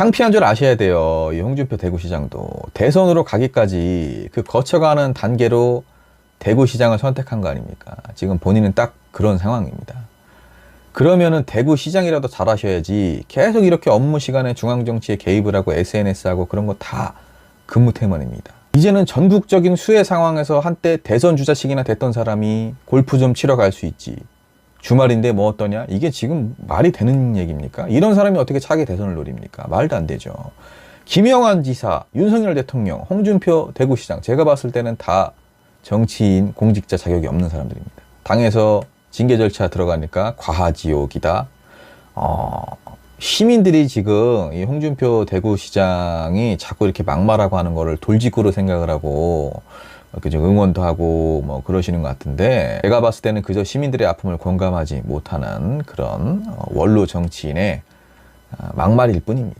창피한 줄 아셔야 돼요. 이 홍준표 대구시장도 대선으로 가기까지 그 거쳐가는 단계로 대구시장을 선택한 거 아닙니까? 지금 본인은 딱 그런 상황입니다. 그러면은 대구시장이라도 잘하셔야지 계속 이렇게 업무 시간에 중앙정치에 개입을 하고 SNS하고 그런 거 다 근무 태만입니다. 이제는 전국적인 수혜 상황에서 한때 대선 주자식이나 됐던 사람이 골프 좀 치러 갈 수 있지. 주말인데 뭐 어떠냐? 이게 지금 말이 되는 얘기입니까? 이런 사람이 어떻게 차기 대선을 노립니까? 말도 안 되죠. 김영환 지사, 윤석열 대통령, 홍준표 대구시장, 제가 봤을 때는 다 정치인, 공직자 자격이 없는 사람들입니다. 당에서 징계 절차 들어가니까 과하지옥이다. 어, 시민들이 지금 이 홍준표 대구시장이 자꾸 이렇게 막말하고 하는 거를 돌직구로 생각을 하고 그저 응원도 하고 뭐 그러시는 것 같은데 제가 봤을 때는 그저 시민들의 아픔을 공감하지 못하는 그런 어, 원로 정치인의 어, 막말일 뿐입니다.